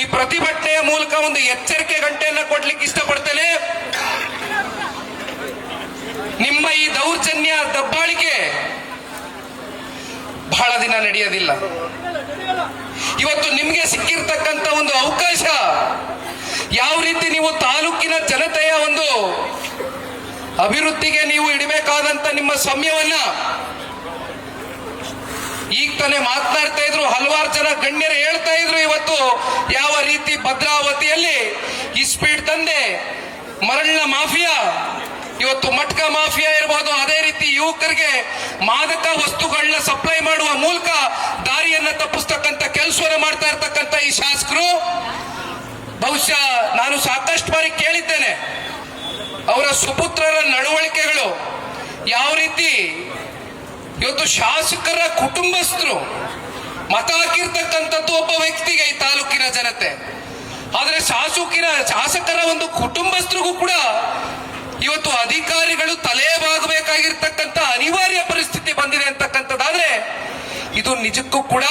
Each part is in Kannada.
ಈ ಪ್ರತಿಭಟನೆಯ ಮೂಲಕ ಒಂದು ಎಚ್ಚರಿಕೆ ಗಂಟೆಯನ್ನು ಕೊಡ್ಲಿಕ್ಕೆ ಇಷ್ಟಪಡ್ತೇನೆ. ನಿಮ್ಮ ಈ ದೌರ್ಜನ್ಯ ದಬ್ಬಾಳಿಕೆ ಬಹಳ ದಿನ ನಡೆಯೋದಿಲ್ಲ. ಇವತ್ತು ನಿಮ್ಗೆ ಸಿಕ್ಕಿರ್ತಕ್ಕಂತ ಒಂದು ಅವಕಾಶ, ಯಾವ ರೀತಿ ನೀವು ತಾಲೂಕಿನ ಜನತೆಯ ಒಂದು ಅಭಿವೃದ್ಧಿಗೆ ನೀವು ಇಡಬೇಕಾದಂತ ನಿಮ್ಮ ಸಮಯವನ್ನ ಈಗ ತಾನೇ ಮಾತನಾಡ್ತಾ ಇದ್ರು, ಹಲವಾರು ಜನ ಗಣ್ಯರು ಹೇಳ್ತಾ ಇದ್ರು ಇವತ್ತು, ಯಾವ ರೀತಿ ಭದ್ರಾವತಿಯಲ್ಲಿ ಇಸ್ಪೀಡ್ ಸ್ಪೀಡ್ ತಂದೆ ಮರಳಿನ ಮಾಫಿಯಾ, ಇವತ್ತು ಮಟ್ಕ ಮಾಫಿಯಾ ಇರಬಹುದು ಅದೇ ರೀತಿ ಯುವಕರಿಗೆ ಮಾದಕ ವಸ್ತುಗಳನ್ನ ಸಪ್ಲೈ ಮಾಡುವ ಮೂಲಕ ದಾರಿಯನ್ನ ತಪ್ಪಿಸ್ತಕ್ಕಂಥ ಕೆಲಸವನ್ನು ಮಾಡ್ತಾ ಇರ್ತಕ್ಕಂಥ ಈ ಶಾಸಕರು, ಬಹುಶಃ ನಾನು ಸಾಕಷ್ಟು ಬಾರಿ ಕೇಳಿದ್ದೇನೆ, ಅವರ ಸುಪುತ್ರರ ನಡವಳಿಕೆಗಳು ಯಾವ ರೀತಿ ಇವತ್ತು ಶಾಸಕರ ಕುಟುಂಬಸ್ಥರು ಮತ ಹಾಕಿರ್ತಕ್ಕಂಥದ್ದು ಒಬ್ಬ ವ್ಯಕ್ತಿಗೆ ಈ ತಾಲೂಕಿನ ಜನತೆ. ಆದರೆ ಶಾಸಕಿನ, ಶಾಸಕರ ಒಂದು ಕುಟುಂಬಸ್ಥರಿಗೂ ಕೂಡ ಇವತ್ತು ಅಧಿಕಾರಿಗಳು ತಲೆ ಬಾಗಬೇಕಾಗಿರ್ತಕ್ಕಂಥ ಅನಿವಾರ್ಯ ಪರಿಸ್ಥಿತಿ ಬಂದಿದೆ ಅಂತಕ್ಕಂಥದ್ದಾದ್ರೆ ಇದು ನಿಜಕ್ಕೂ ಕೂಡ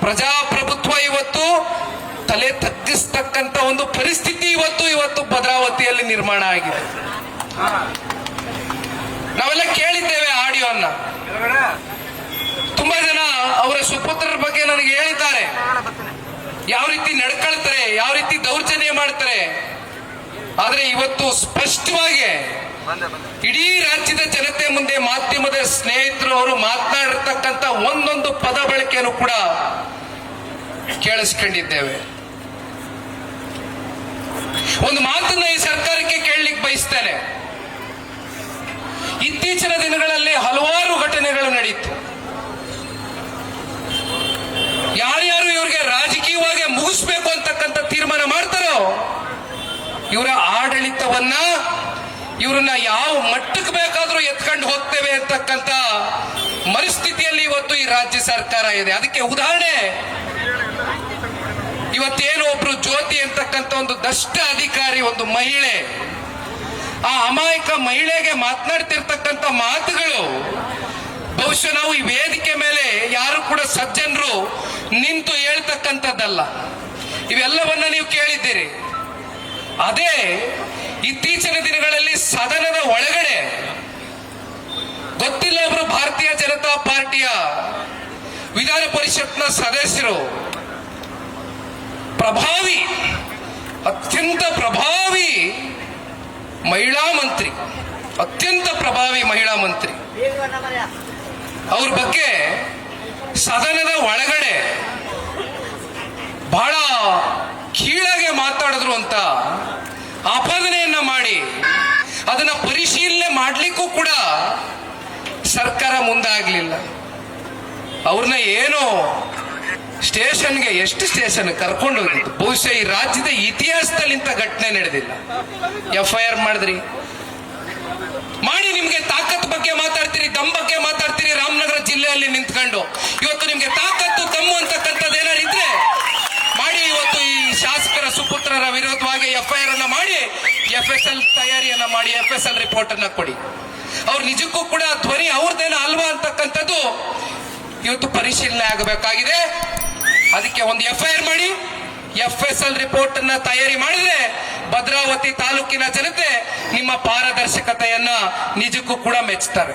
ಪ್ರಜಾಪ್ರಭುತ್ವ ಇವತ್ತು ತಲೆ ತಗ್ಗಿಸ್ತಕ್ಕಂಥ ಒಂದು ಪರಿಸ್ಥಿತಿ ಇವತ್ತು ಇವತ್ತು ಭದ್ರಾವತಿಯಲ್ಲಿ ನಿರ್ಮಾಣ ಆಗಿದೆ. ನಾವೆಲ್ಲ ಕೇಳಿದ್ದೇವೆ ಆಡಿಯೋನ್ನ ತುಂಬಾ ಜನ ಅವರ ಬಗ್ಗೆ ಹೇಳಿದ್ದಾರೆ. ಯಾವ ರೀತಿ ನಡ್ಕೊಳ್ತಾರೆ, ಯಾವ ರೀತಿ ದೌರ್ಜನ್ಯ ಮಾಡ್ತಾರೆ. ಆದ್ರೆ ಇವತ್ತು ಸ್ಪಷ್ಟವಾಗಿ ಇಡೀ ರಾಜ್ಯದ ಜನತೆ ಮುಂದೆ ಮಾಧ್ಯಮದ ಸ್ನೇಹಿತರು ಅವರು ಮಾತನಾಡಿರ್ತಕ್ಕಂಥ ಒಂದೊಂದು ಪದ ಬಳಕೆಯನ್ನು ಕೂಡ ಕೇಳಿಸ್ಕೊಂಡಿದ್ದೇವೆ. ಒಂದು ಮಾತನ್ನ ಈ ಸರ್ಕಾರಕ್ಕೆ ಕೇಳಲಿಕ್ಕೆ ಬಯಸ್ತೇನೆ. ಇತ್ತೀಚಿನ ದಿನಗಳಲ್ಲಿ ಹಲವಾರು ಘಟನೆಗಳು ನಡೆಯಿತು ಇವರ ಆಡಳಿತವನ್ನ ಇವರನ್ನ ಯಾವ ಮಟ್ಟಕ್ಕೆ ಬೇಕಾದ್ರೂ ಎತ್ಕೊಂಡು ಹೋಗ್ತೇವೆ ಅಂತಕ್ಕಂಥ ಮರುಸ್ಥಿತಿಯಲ್ಲಿ ಇವತ್ತು ಈ ರಾಜ್ಯ ಸರ್ಕಾರ ಇದೆ. ಅದಕ್ಕೆ ಉದಾಹರಣೆ, ಇವತ್ತೇನು ಒಬ್ರು ಜ್ಯೋತಿ ಅಂತಕ್ಕಂಥ ಒಂದು ದಷ್ಟ ಅಧಿಕಾರಿ, ಒಂದು ಮಹಿಳೆ. ಆ ಅಮಾಯಕ ಮಹಿಳೆಗೆ ಮಾತನಾಡ್ತಿರ್ತಕ್ಕಂಥ ಮಾತುಗಳು, ಬಹುಶಃ ನಾವು ಈ ವೇದಿಕೆ ಮೇಲೆ ಯಾರು ಕೂಡ ಸಜ್ಜನರು ನಿಂತು ಹೇಳ್ತಕ್ಕಂಥದ್ದಲ್ಲ. ಇವೆಲ್ಲವನ್ನ ನೀವು ಕೇಳಿದ್ದೀರಿ. ಅದೇ ಇತ್ತೀಚಿನ ದಿನಗಳಲ್ಲಿ ಸದನದ ಒಳಗಡೆ ಗೊತ್ತಿಲ್ಲ ಅವರು ಭಾರತೀಯ ಜನತಾ ಪಾರ್ಟಿಯ ವಿಧಾನ ಪರಿಷತ್ನ ಸದಸ್ಯರು, ಪ್ರಭಾವಿ, ಅತ್ಯಂತ ಪ್ರಭಾವಿ ಮಹಿಳಾ ಮಂತ್ರಿ, ಅತ್ಯಂತ ಪ್ರಭಾವಿ ಮಹಿಳಾ ಮಂತ್ರಿ. ಅವ್ರ ಬಗ್ಗೆ ಸದನದ ಒಳಗಡೆ ಬಹಳ ಕೀಳಾಗೆ ಮಾತಾಡಿದ್ರು ಅಂತ ಆಪಾದನೆಯನ್ನ ಮಾಡಿ ಅದನ್ನ ಪರಿಶೀಲನೆ ಮಾಡ್ಲಿಕ್ಕೂ ಕೂಡ ಸರ್ಕಾರ ಮುಂದಾಗಲಿಲ್ಲ. ಅವ್ರನ್ನ ಏನು ಸ್ಟೇಷನ್ಗೆ ಎಷ್ಟು ಸ್ಟೇಷನ್ ಕರ್ಕೊಂಡು ಹೋಗಿದ್ದು ಬಹುಶಃ ಈ ರಾಜ್ಯದ ಇತಿಹಾಸದಲ್ಲಿ ಇಂಥ ಘಟನೆ ನಡೆದಿಲ್ಲ. ಎಫ್ ಐ ಆರ್ ಮಾಡಿದ್ರಿ. ಮಾಡಿ ನಿಮ್ಗೆ ತಾಕತ್ ಬಗ್ಗೆ ಮಾತಾಡ್ತೀರಿ, ದಮ್ ಬಗ್ಗೆ ಮಾತಾಡ್ತೀರಿ, ರಾಮನಗರ ಜಿಲ್ಲೆಯಲ್ಲಿ ನಿಂತ್ಕೊಂಡು. ಇವತ್ತು ನಿಮ್ಗೆ ತಾಕತ್ತು ಎಫ್ ಎಸ್ ಎಲ್ ತಯಾರಿಯನ್ನ ಮಾಡಿ ಎಫ್ ಎಸ್ ಎಲ್ ರಿಪೋರ್ಟ್ ಅನ್ನ ಕೊಡಿ. ಅವ್ರು ನಿಜಕ್ಕೂ ಕೂಡ ಧ್ವನಿ ಅವ್ರದ್ದೇನ ಅಲ್ವಾ ಅಂತಕ್ಕಂಥದ್ದು ಇವತ್ತು ಪರಿಶೀಲನೆ ಆಗಬೇಕಾಗಿದೆ. ಅದಕ್ಕೆ ಒಂದು ಎಫ್ ಐ ಆರ್ ಮಾಡಿ ಎಫ್ ಎಸ್ ಎಲ್ ರಿಪೋರ್ಟ್ ಅನ್ನ ತಯಾರಿ ಮಾಡಿದ್ರೆ ಭದ್ರಾವತಿ ತಾಲೂಕಿನ ಜನತೆ ನಿಮ್ಮ ಪಾರದರ್ಶಕತೆಯನ್ನ ನಿಜಕ್ಕೂ ಕೂಡ ಮೆಚ್ಚುತ್ತಾರೆ